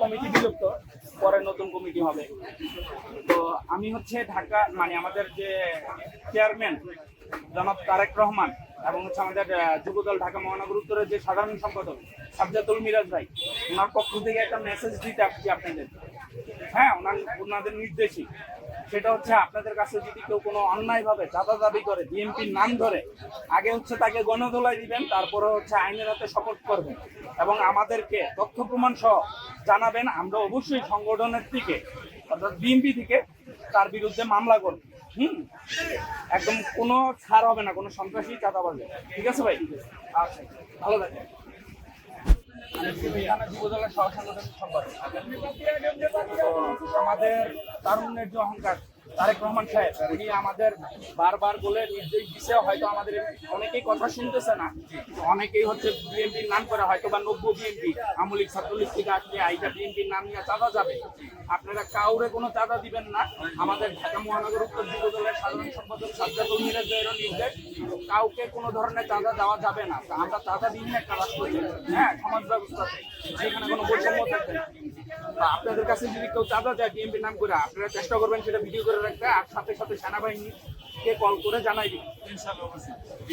Committee বিলুপ্ত পরে নতুন কমিটি হবে তো আমি হচ্ছে ঢাকা মানে আমাদের যে চেয়ারম্যান জনাব তারেক রহমান এবং হচ্ছে আমাদের যুবদল ঢাকা মহানগর উত্তরের যে সাধারণ সম্পাদক সাবজাতুল মিরাজ ভাই ওনার পক্ষ থেকে একটা মেসেজ দিতে আসছি আপনাদের হ্যাঁ ওনার ওনাদের নির্দেশই। সেটা হচ্ছে আপনাদের কাছে যদি কেউ কোনো অন্যায়ভাবে চাঁদা দাবি করে বিএনপির নাম ধরে আগে হচ্ছে তাকে গণদোলাই দিবেন তারপরে হচ্ছে আইনের হাতে শপথ করবেন এবং আমাদেরকে তথ্য প্রমাণ সহ জানাবেন আমরা অবশ্যই সংগঠনের থেকে অর্থাৎ বিএনপি থেকে তার বিরুদ্ধে মামলা করব। হুম? একদম কোনো ছাড় হবে না কোনো সন্ত্রাসী চাঁদাবাজে। ঠিক আছে ভাই? আচ্ছা ভালো থাকেন তো আমাদের তারুণ্যের যে অহংকার তারেক রহমান সাহেব, উনি আমাদের বারবার বলে নির্দেশ দিছে, হয়তো আমাদের অনেকেই কথা শুনতেছে না। অনেকেই হচ্ছে বিএনপির নাম করে, হয়তো বা নব্য বিএনপি আমলিক ছাত্রলীগ থেকে আসলে আইটা বিএনপির নাম নিয়ে চাঁদা যাবে। আপনারা কাউরে কোনো চাঁদা দিবেন না। আমাদের ঢাকা মহানগর উত্তর যুব দলের সাধারণ সম্পাদক সাজ্জাদুল মিরাজ ভাইয়েরও নির্দেশ, কাউকে কোনো ধরনের চাঁদা দেওয়া যাবে না। আমরা চাঁদা দিন একটা রাষ্ট্র হ্যাঁ সমাজ ব্যবস্থাতে সেখানে কোনো বৈষম্য থাকবে না। আপনাদের কাছে যদি কেউ চাঁদা চায় বিএনপির নাম করে আপনারা চেষ্টা করবেন সেটা ভিডিও করে রাখতে। আর সাথে সাথে সেনাবাহিনী কে কল করে জানাই দিন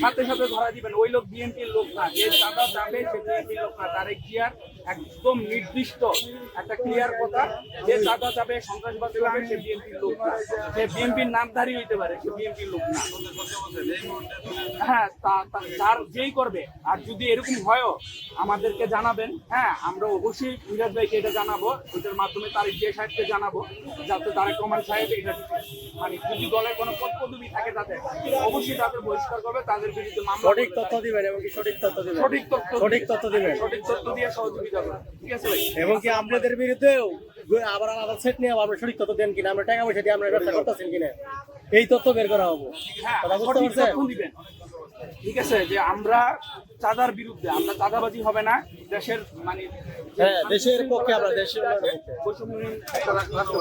সাথে সাথে ধরা দিবেন। ওই লোক বিএনপির লোক না। যে চাঁদা যাবে সে বিএনপির লোক না। তার ক্লিয়ার একদম নির্দিষ্ট একটা ক্লিয়ার কথা যে চাঁদা যাবে সন্ত্রাসবাদ যাবে সে বিএনপির লোক না। সে বিএনপির নামধারী হইতে পারে সে বিএনপির লোক না। হ্যাঁ তার যেই করবে আর যদি এরকম হয়ও আমাদেরকে জানাবেন। হ্যাঁ আমরা অবশ্যই মিরাজ ভাইকে এটা জানাব ওইটার মাধ্যমে তারিক যে সাহেবকে জানাব যাতে তারেক রহমান সাহেব এটা মানে যদি দলের কোনো পদ পদবি থাকে তাদের অবশ্যই তাদের বহিষ্কার করবে তাদের বিরুদ্ধে মামলা সঠিক তথ্য দিবেন এবং সঠিক তথ্য দিবেন। সঠিক তথ্য সঠিক তথ্য দিবেন। সঠিক তথ্য দিয়ে সহযোগিতা এবং কি আপনাদের বিরুদ্ধেও আবার আলাদা সেট নিয়ে আবার সঠিক তথ্য দেন কিনা? আমরা টাকা পয়সা দিয়ে আমরা ব্যবসা করতেছেন কিনা? এই তথ্য বের করা হব। হ্যাঁ কথা বুঝতে পারছেন? ঠিক আছে যে আমরা চাঁদার বিরুদ্ধে আমরা চাঁদাবাজি হবে না দেশের মানে হ্যাঁ দেশের পক্ষে আমরা দেশের উন্নয়নের পক্ষে বৈষম্যহীন একটা রাষ্ট্র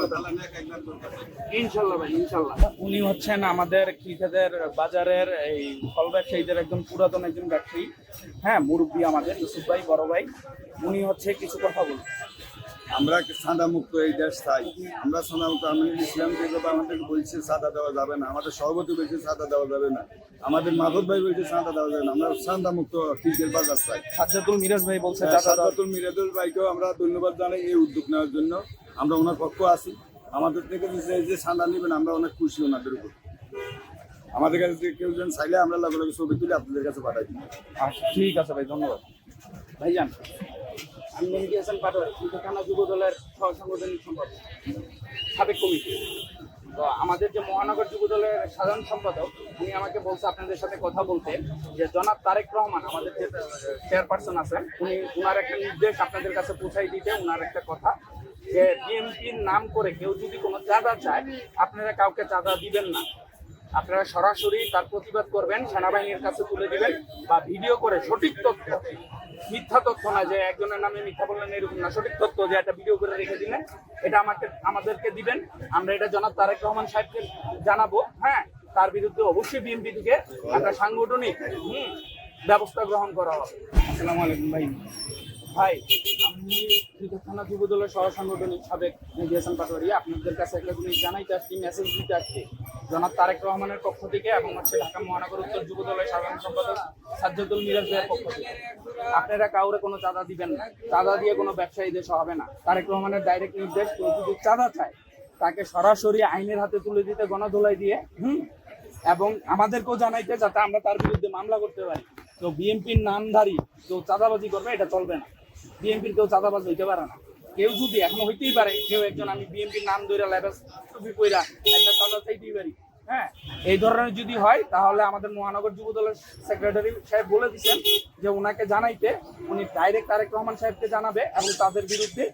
ইনশাল্লাহ ভাই ইনশাল্লাহ। উনি হচ্ছেন আমাদের কৃষকদের বাজারের এই ফল ব্যবসায়ীদের একজন পুরাতন একজন ব্যবসায়ী হ্যাঁ মুরব্বী আমাদের ইউসুফ ভাই বড় ভাই। উনি হচ্ছে কিছু কথা বলবেন আমরা সাদা মুক্ত এই দেশ চাই। আমরা সাদা মুক্ত আমি ইসলাম যেভাবে আমাদেরকে বলছে সাদা দেওয়া যাবে না। আমাদের সভাপতি বলছে সাদা দেওয়া যাবে না। আমাদের মাধব ভাই বলছে সাদা দেওয়া যাবে না। আমরা সাদা মুক্ত টিকের বাজার চাই। সাজ্জাদুল মিরাজ ভাই বলছে দাও। সাদাতুল মিরাদুল ভাইকেও আমরা ধন্যবাদ জানাই এই উদ্যোগ নেওয়ার জন্য। আমরা ওনার পক্ষ আছি। আমাদের থেকে যে যে সাদা নেবেন আমরা অনেক খুশি ওনাদের উপর। আমাদের কাছে যে কেউ যেন চাইলে আমরা লগে লগে ছবি তুলে আপনাদের কাছে পাঠাই দিই। আচ্ছা ঠিক আছে ভাই ধন্যবাদ। ভাইজান। আমি মেহেদি হাসান যুব দলের সহ সাংগঠনিক সম্পাদক, সাবেক কমিটি। তো আমাদের যে মহানগর যুব দলের সাধারণ সম্পাদক, উনি আমাকে বলছে আপনাদের সাথে কথা বলতে যে, জনাব তারেক রহমান, আমাদের যে চেয়ারপারসন আছেন, উনি, উনার একটা নির্দেশ আপনাদের কাছে পৌঁছাই দিতে, উনার একটা কথা যে, বিএনপির নাম করে কেউ যদি কোনো চাঁদা চায়, আপনারা কাউকে চাঁদা দিবেন না। আপনারা সরাসরি তার প্রতিবাদ করবেন, সেনাবাহিনীর কাছে তুলে দিবেন বা ভিডিও করে সঠিক তথ্য তথ্য না যে একজনের নামে মিথ্যা বললেন এরকম না। সঠিক তথ্য যে একটা ভিডিও করে রেখে দিলেন এটা আমাকে আমাদেরকে দিবেন। আমরা এটা জনাব তারেক রহমান সাহেবকে জানাব। হ্যাঁ তার বিরুদ্ধে অবশ্যই বিএনপি থেকে একটা সাংগঠনিক ব্যবস্থা গ্রহণ করা হবে। আসসালামু আলাইকুম ভাই। ভাই আমি থানা যুব দলের সহ সাংগঠনিক সাবেক হাসান পাটোয়ারি আপনাদের কাছে একটা জিনিস জানাইতে আসছি মেসেজ দিতে আসছি। জনাব তারেক রহমানের পক্ষ থেকে এবং হচ্ছে ঢাকা মহানগর উত্তর যুব দলের সাধারণ সম্পাদক সাজ্জাদুল মিরাজ ভাইয়ের পক্ষ থেকে। আপনারা কাউরে কোনো চাঁদা দিবেন না। চাঁদা দিয়ে কোনো ব্যবসায়ী দেশ হবে না। তারেক রহমানের ডাইরেক্ট নির্দেশ কেউ যদি চাঁদা চায়, তাকে সরাসরি আইনের হাতে তুলে দিতে, গণধোলাই দিয়ে, হুম? এবং আমাদেরকেও জানাইতে যাতে আমরা তার বিরুদ্ধে মামলা করতে পারি। তো বিএনপির নামধারী কেউ চাঁদাবাজি করবে, এটা চলবে না। বিএনপির কেউ চাঁদাবাজ হইতে পারে না। কেউ যদি এখন হইতেই পারে, কেউ একজন আমি বিএনপির নাম ধরে লেবাস ছবি কইরা একটা কথা চাইতেই পারি। হ্যাঁ এই ধরনের যদি হয়, তাহলে আমাদের মহানগর যুব দলের সেক্রেটারি সাহেব বলে দিচ্ছেন যে ওনাকে জানাইতে, উনি ডাইরেক্ট তারেক রহমান সাহেবকে জানাবে এবং তাদের বিরুদ্ধে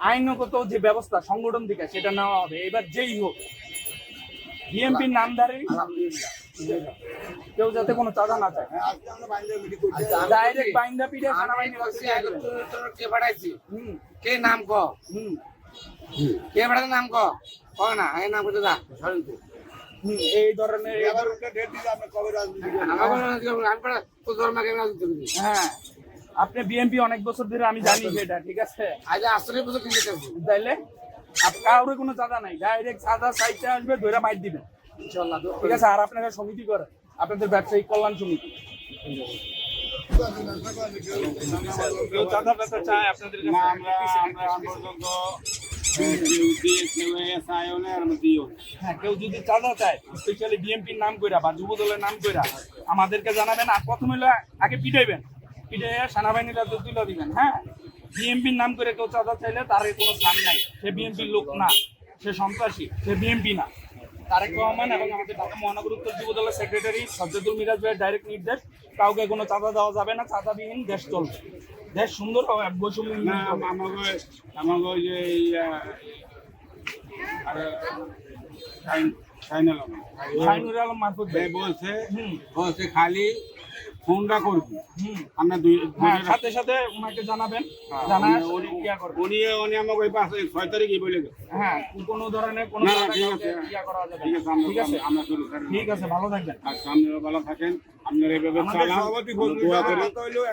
আইনগত যে ব্যবস্থা সংগঠন থেকে, সেটা নেওয়া হবে। এবার যেই হোক নামধারী কেউ যাতে কোনো চাঁদা না চায়। ডাইরেক্ট বাইন্দা পিঠে। কে পাঠাইছি কে নাম ক? নাম ক? ক না এই নাম করতে দা এই ধরনের করি হ্যাঁ আপনি বিএনপি অনেক বছর ধরে আমি জানি সেটা ঠিক আছে? আজ আসলে বছর কিনতে তাইলে? আপ কারোর কোনো চাঁদা নাই। ডাইরেক্ট সাদা সাইডটা আসবে ধরে মাইর দিবেন ইনশাল্লাহ ঠিক আছে আর আপনারা সমিতি করেন আপনাদের ব্যবসায়িক কল্যাণ সমিতি। কেউ চাঁদা হ্যাঁ কেউ যদি চাঁদা চায় স্পেশালি বিএনপির নাম কইরা বা যুব দলের নাম কইরা আমাদেরকে জানাবেন আর প্রথমে আগে পিটাইবেন। পিটাইয়া সেনাবাহিনীরা তুলে দিবেন হ্যাঁ? বিএনপির নাম করে কেউ চাঁদা চাইলে তার কোনো স্থান নাই। সে বিএনপির লোক না সে সন্ত্রাসী সে বিএনপি না। তারেক রহমান এবং আমাদের ঢাকা মহানগর উত্তর যুব দলের সেক্রেটারি সজ্জাদুল মিরাজ ভাইয়ের ডাইরেক্ট নির্দেশ কাউকে কোনো চাঁদা দেওয়া যাবে না চাঁদাবিহীন দেশ চলবে। দেশ সুন্দর হবে হবে। আমাকে আমাকে ওই যে আলম। ভাই। বলছে হুম। বলছে খালি ফোনটা করবি। আমরা দুই হ্যাঁ সাথে সাথে ওনাকে জানাবেন। হ্যাঁ, জানা উনি- উনি- উনি আমাকে ওই পাশে ছয় তারিখই বলে হ্যাঁ কোনো ধরনের কোনো ঠিক আছে। করা যাবে ঠিক আছে আমরা ঠিক আছে? আমরা চলে ঠিক আছে ভালো থাকবেন। আর সামনে ভালো থাকেন। আপনারা আমাদের চালান। দোয়া করি।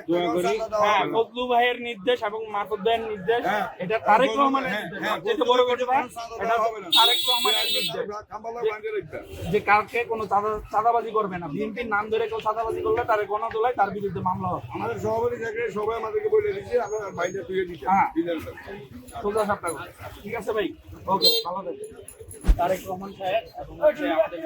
দোয়া করি। হ্যাঁ ফজলু ভাইয়ের নির্দেশ এবং মাহফুজ ভাইয়ের নির্দেশ হ্যাঁ। এটা তারেক রহমানের নির্দেশ। হ্যাঁ, বড় কথা এটা। তারেক রহমানের নির্দেশ। যে কালকে কোনো চাঁদা চাঁদাবাজি করবে না। বিএনপির নাম ধরে কেউ চাঁদাবাজি করলে তারে গণদোলায় তার বিরুদ্ধে মামলা হবে আমাদের সভাপতি থাকে সবাই আমাদেরকে বলে দিচ্ছে আমরা বাইরে তুলে দিচ্ছি হ্যাঁ। সাতটা সোজা সাপটা ঠিক আছে ভাই ওকে ভালো থাকবে তারেক রহমান সাহেব এবং আমাদের